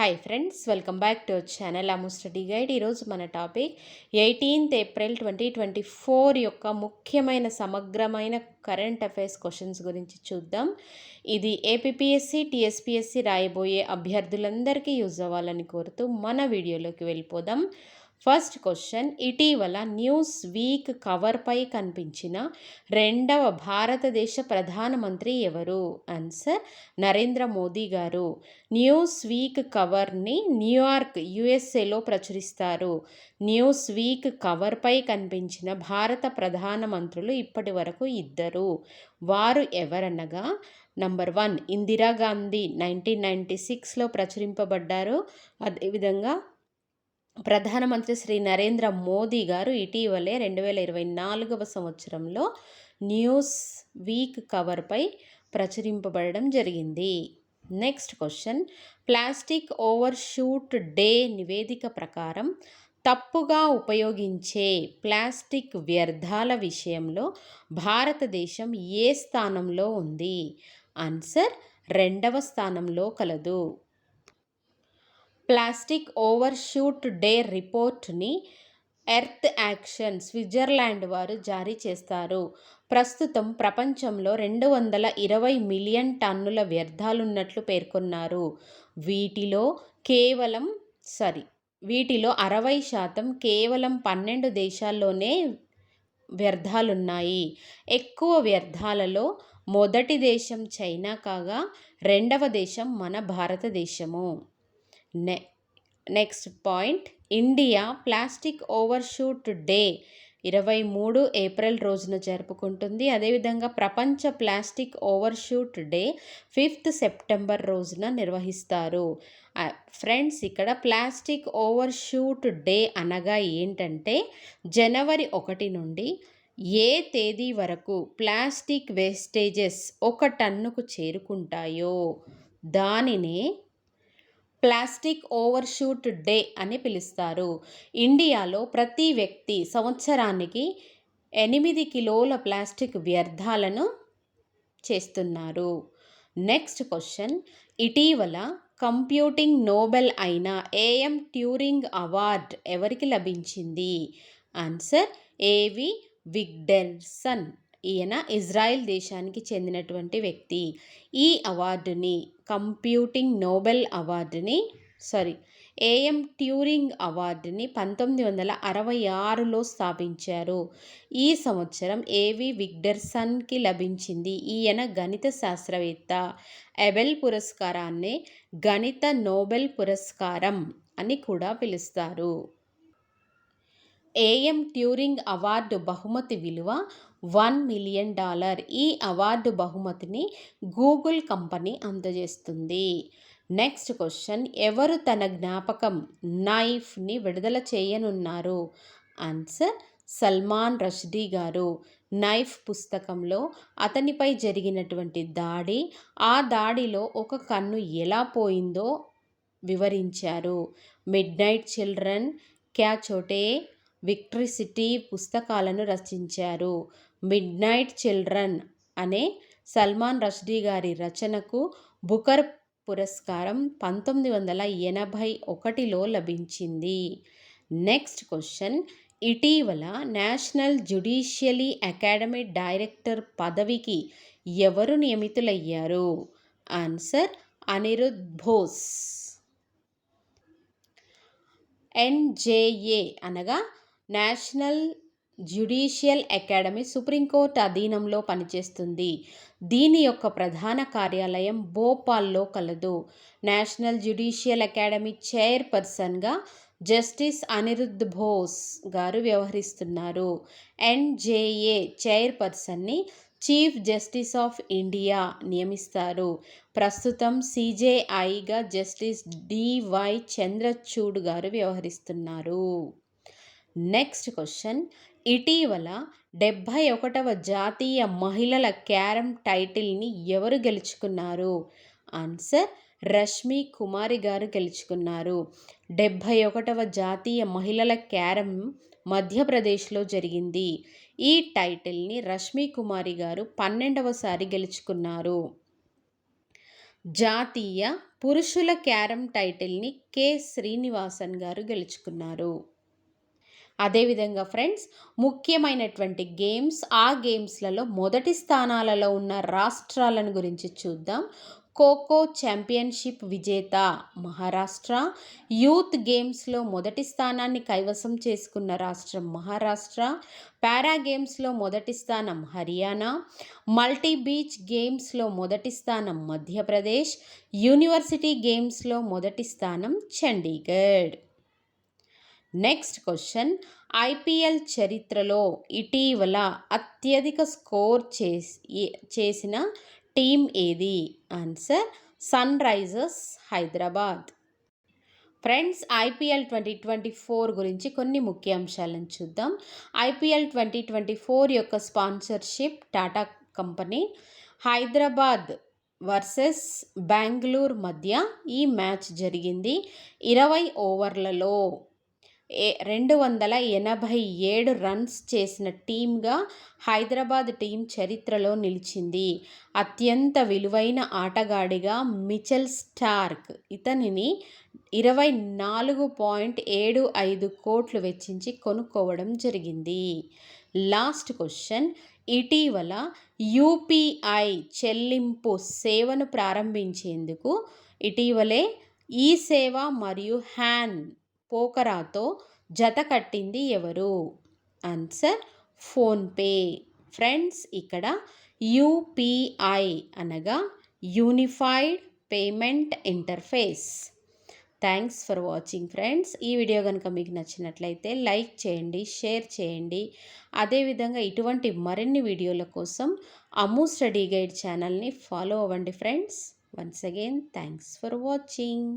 Hi friends welcome back to channel Amu study guide ఈరోజు మన topic eighteenth April twenty twenty four యొక్క ముఖ్యమైన సమగ్రమైన కరెంట్ అఫైర్స్ క్వశ్చన్స్ గురించి చూద్దాం. ఇది ఏపీఎస్సి టీఎస్పీఎస్సి రాయబోయే అభ్యర్థులందరికీ యూజ్ అవ్వాలని కోరుతూ మన వీడియోలోకి వెళ్ళిపోదాం. ఫస్ట్ క్వశ్చన్ ఇటీవల న్యూస్ వీక్ కవర్పై కనిపించిన రెండవ భారతదేశ ప్రధానమంత్రి ఎవరు? ఆన్సర్ నరేంద్ర మోదీ గారు. న్యూస్ వీక్ కవర్ని న్యూయార్క్ యుఎస్ఏలో ప్రచురిస్తారు. న్యూస్ వీక్ కవర్పై కనిపించిన భారత ప్రధానమంత్రులు ఇప్పటి వరకు ఇద్దరు. వారు ఎవరనగా? Number one Indira Gandhi nineteen ninety సిక్స్లో ప్రచురింపబడ్డారు. అదేవిధంగా ప్రధానమంత్రి శ్రీ నరేంద్ర మోదీ గారు ఇటీవలే రెండు వేల ఇరవై నాలుగవ సంవత్సరంలో న్యూస్ వీక్ కవర్పై ప్రచురింపబడడం జరిగింది. Next question. Plastic overshoot day నివేదిక ప్రకారం తప్పుగా ఉపయోగించే ప్లాస్టిక్ వ్యర్థాల విషయంలో భారతదేశం ఏ స్థానంలో ఉంది? ఆన్సర్ రెండవ స్థానంలో కలదు. ప్లాస్టిక్ ఓవర్షూట్ డే రిపోర్ట్ని ఎర్త్ యాక్షన్ స్విట్జర్లాండ్ వారు జారీ చేస్తారు. ప్రస్తుతం ప్రపంచంలో రెండు వందల ఇరవై మిలియన్ టన్నుల వ్యర్థాలున్నట్లు పేర్కొన్నారు. వీటిలో కేవలం సరి వీటిలో అరవై శాతం కేవలం పన్నెండు దేశాల్లోనే వ్యర్థాలున్నాయి. ఎక్కువ వ్యర్థాలలో మొదటి దేశం చైనా కాగా రెండవ దేశం మన భారతదేశము. నె next point India plastic overshoot day ఇరవై మూడు ఏప్రిల్ రోజున జరుపుకుంటుంది. అదేవిధంగా ప్రపంచ plastic overshoot day fifth September రోజున నిర్వహిస్తారు. ఫ్రెండ్స్ ఇక్కడ ప్లాస్టిక్ ఓవర్షూట్ డే అనగా ఏంటంటే జనవరి ఒకటి నుండి ఏ తేదీ వరకు ప్లాస్టిక్ వేస్టేజెస్ ఒక టన్నుకు చేరుకుంటాయో దానినే ప్లాస్టిక్ ఓవర్షూట్ డే అని పిలుస్తారు. ఇండియాలో ప్రతి వ్యక్తి సంవత్సరానికి ఎనిమిది కిలోల ప్లాస్టిక్ వ్యర్థాలను చేస్తున్నారు. Next question. ఇటీవల కంప్యూటింగ్ నోబెల్ అయిన ఏఎం ట్యూరింగ్ అవార్డ్ ఎవరికి లభించింది? ఆన్సర్ ఏవి విగ్డెల్సన్. ఈయన ఇజ్రాయెల్ దేశానికి చెందినటువంటి వ్యక్తి. ఈ అవార్డుని కంప్యూటింగ్ నోబెల్ అవార్డుని సారీ ఏఎం ట్యూరింగ్ అవార్డుని పంతొమ్మిది వందల అరవై ఆరులో స్థాపించారు. ఈ సంవత్సరం ఏవి విగ్డర్సన్కి లభించింది? ఈయన గణిత శాస్త్రవేత్త. ఎబెల్ పురస్కారాన్ని గణిత నోబెల్ పురస్కారం అని కూడా పిలుస్తారు. ఏఎం ట్యూరింగ్ అవార్డు బహుమతి విలువ వన్ మిలియన్ డాలర్ ఈ అవార్డు బహుమతిని గూగుల్ కంపెనీ అందజేస్తుంది. నెక్స్ట్ క్వశ్చన్ ఎవరు తన జ్ఞాపకం నైఫ్ని విడుదల చేయనున్నారు? ఆన్సర్ సల్మాన్ రష్దీ గారు. నైఫ్ పుస్తకంలో అతనిపై జరిగినటువంటి దాడి ఆ దాడిలో ఒక కన్ను ఎలా పోయిందో వివరించారు. మిడ్ నైట్ చిల్డ్రన్ క్యా చోటే సిటీ పుస్తకాలను రచించారు. మిడ్ నైట్ చిల్డ్రన్ అనే సల్మాన్ రష్డీ గారి రచనకు బుకర్ పురస్కారం పంతొమ్మిది వందల ఎనభై ఒకటిలో లభించింది. Next question. ఇటీవల నేషనల్ జ్యుడిషియలీ అకాడమీ డైరెక్టర్ పదవికి ఎవరు నియమితులయ్యారు? ఆన్సర్ అనిరుద్ బోస్. ఎన్జేఏ అనగా నేషనల్ జ్యుడీషియల్ అకాడమీ సుప్రీంకోర్టు అధీనంలో పనిచేస్తుంది. దీని యొక్క ప్రధాన కార్యాలయం భోపాల్లో కలదు. నేషనల్ జ్యుడీషియల్ అకాడమీ చైర్పర్సన్గా జస్టిస్ అనిరుద్ధ్ బోస్ గారు వ్యవహరిస్తున్నారు. ఎన్జేఏ చైర్పర్సన్ని చీఫ్ జస్టిస్ ఆఫ్ ఇండియా నియమిస్తారు. ప్రస్తుతం సిజేఐగా జస్టిస్ డివై చంద్రచూడ్ గారు వ్యవహరిస్తున్నారు. నెక్స్ట్ క్వశ్చన్ ఇటీవల డెబ్భై ఒకటవ జాతీయ మహిళల క్యారమ్ టైటిల్ని ఎవరు గెలుచుకున్నారు? ఆన్సర్ రష్మి కుమారి గారు గెలుచుకున్నారు. డెబ్భై ఒకటవ జాతీయ మహిళల క్యారమ్ మధ్యప్రదేశ్లో జరిగింది. ఈ టైటిల్ని రష్మి కుమారి గారు పన్నెండవసారి గెలుచుకున్నారు. జాతీయ పురుషుల క్యారమ్ టైటిల్ని కె. శ్రీనివాసన్ గారు గెలుచుకున్నారు. అదేవిధంగా ఫ్రెండ్స్ ముఖ్యమైనటువంటి గేమ్స్ ఆ గేమ్స్లలో మొదటి స్థానాలలో ఉన్న రాష్ట్రాలను గురించి చూద్దాం. ఖోఖో ఛాంపియన్షిప్ విజేత మహారాష్ట్ర యూత్ గేమ్స్లో మొదటి స్థానాన్ని కైవసం చేసుకున్న రాష్ట్రం మహారాష్ట్ర పారా గేమ్స్లో మొదటి స్థానం హర్యానా మల్టీ బీచ్ గేమ్స్లో మొదటి స్థానం మధ్యప్రదేశ్ యూనివర్సిటీ గేమ్స్లో మొదటి స్థానం చండీగఢ్. నెక్స్ట్ క్వశ్చన్ ఐపీఎల్ చరిత్రలో ఇటీవల అత్యధిక స్కోర్ చేసి చేసిన టీం ఏది? Answer Sunrisers Hyderabad friends IPL twenty twenty four గురించి కొన్ని ముఖ్య అంశాలను చూద్దాం. ఐపీఎల్ ట్వంటీ ట్వంటీ ఫోర్ యొక్క sponsorship Tata company Hyderabad versus Bengaluru మధ్య ఈ మ్యాచ్ జరిగింది. ఇరవై ఓవర్లలో రెండు వందల ఎనభై ఏడు రన్స్ చేసిన టీమ్గా హైదరాబాద్ టీం చరిత్రలో నిలిచింది. అత్యంత విలువైన ఆటగాడిగా మిచెల్ స్టార్క్ ఇతనిని ఇరవై నాలుగు పాయింట్ ఏడు ఐదు కోట్లు వెచ్చించి కొనుక్కోవడం జరిగింది. Last question. ఇటీవల యూపీఐ చెల్లింపు సేవను ప్రారంభించేందుకు ఇటీవలే ఈ సేవ మరియు హ్యాన్ పోకరాతో జత కట్టింది ఎవరు? ఆన్సర్ ఫోన్పే ఫ్రెండ్స్ ఇక్కడ యూపీఐ అనగా unified payment interface. Thanks for watching friends. ఈ వీడియో కనుక మీకు నచ్చినట్లయితే లైక్ చేయండి షేర్ చేయండి. అదేవిధంగా ఇటువంటి మరిన్ని వీడియోల కోసం అమ్ము స్టడీ గైడ్ ఛానల్ని ఫాలో అవ్వండి friends. Once again thanks for watching.